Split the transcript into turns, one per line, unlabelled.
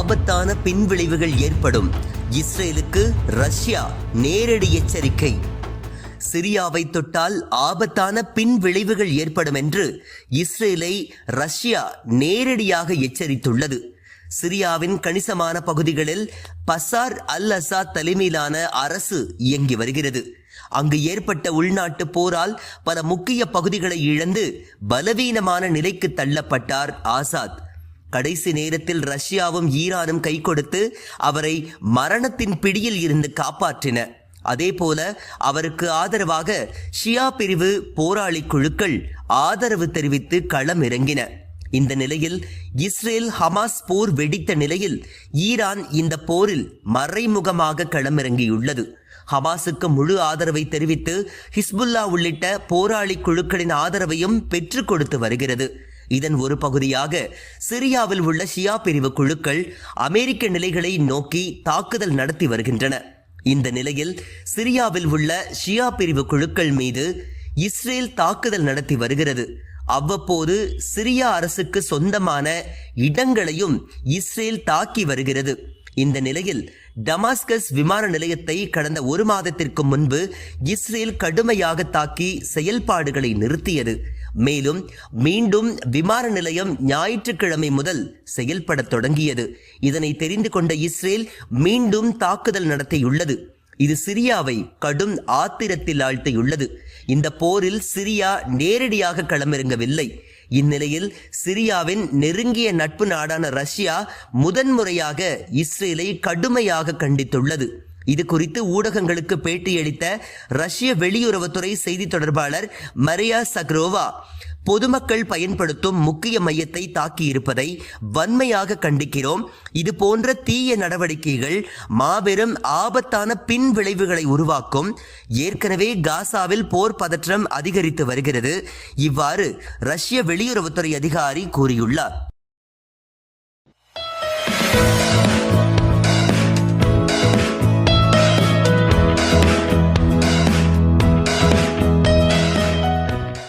ஆபத்தான பின்விளைவுகள் ஏற்படும். இஸ்ரேலுக்கு ரஷ்யா நேரடி எச்சரிக்கை. சிரியாவை தொட்டால் ஆபத்தான பின் விளைவுகள் ஏற்படும் என்று இஸ்ரேலை ரஷ்யா நேரடியாக எச்சரித்துள்ளது. சிரியாவின் கணிசமான பகுதிகளில் பசார் அல் அசாத் தலைமையிலான அரசு இயங்கி வருகிறது. அங்கு ஏற்பட்ட உள்நாட்டு போரால் பல முக்கிய பகுதிகளை இழந்து பலவீனமான நிலைக்கு தள்ளப்பட்டார் ஆசாத். கடைசி நேரத்தில் ரஷ்யாவும் ஈரானும் கை கொடுத்து அவரை மரணத்தின் பிடியில் இருந்து காப்பாற்றின. அதேபோல அவருக்கு ஆதரவாக ஷியா பிரிவு போராளி குழுக்கள் ஆதரவு தெரிவித்து களம் இறங்கின இந்த நிலையில் இஸ்ரேல் ஹமாஸ் போர் வெடித்த நிலையில் ஈரான் இந்த போரில் மறைமுகமாக களமிறங்கியுள்ளது. ஹமாஸுக்கு முழு ஆதரவை தெரிவித்து ஹிஸ்புல்லா உள்ளிட்ட போராளி குழுக்களின் ஆதரவையும் பெற்றுக் கொடுத்து வருகிறது. இதன் ஒரு பகுதியாக சிரியாவில் உள்ள ஷியா பிரிவு குழுக்கள் அமெரிக்க நிலைகளை நோக்கி தாக்குதல் நடத்தி வருகின்றன. இந்த நிலையில் சிரியாவில் உள்ள ஷியா பிரிவு குழுக்கள் மீது இஸ்ரேல் தாக்குதல் நடத்தி வருகிறது. அவ்வப்போது சிரியா அரசுக்கு சொந்தமான இடங்களையும் இஸ்ரேல் தாக்கி வருகிறது. இந்த நிலையில் டமாஸ்கஸ் விமான நிலையத்தை கடந்த ஒரு மாதத்திற்கு முன்பு இஸ்ரேல் கடுமையாக தாக்கி செயல்பாடுகளை நிறுத்தியது. மேலும் மீண்டும் விமான நிலையம் ஞாயிற்றுக்கிழமை முதல் செயல்படத் தொடங்கியது. இதனை தெரிந்து கொண்ட இஸ்ரேல் மீண்டும் தாக்குதல் நடத்தியுள்ளது. இது சிரியாவை கடும் ஆத்திரத்தில் ஆழ்த்தியுள்ளது. இந்த போரில் சிரியா நேரடியாக களமிறங்கவில்லை. இந்நிலையில் சிரியாவின் நெருங்கிய நட்பு நாடான ரஷ்யா முதன்முறையாக இஸ்ரேலை கடுமையாக கண்டித்துள்ளது. இது குறித்து ஊடகங்களுக்கு பேட்டியளித்த ரஷ்ய வெளியுறவுத்துறை செய்தி தொடர்பாளர் மரியா சக்ரோவா பொதுமக்கள் பயன்படுத்தும் முக்கிய மையத்தை தாக்கியிருப்பதை வன்மையாக கண்டிக்கிறோம். இது போன்ற தீய நடவடிக்கைகள் மாபெரும் ஆபத்தான பின் விளைவுகளை உருவாக்கும். ஏற்கனவே காசாவில் போர் பதற்றம் அதிகரித்து வருகிறது. இவ்வாறு ரஷ்ய வெளியுறவுத்துறை அதிகாரி கூறியுள்ளார்.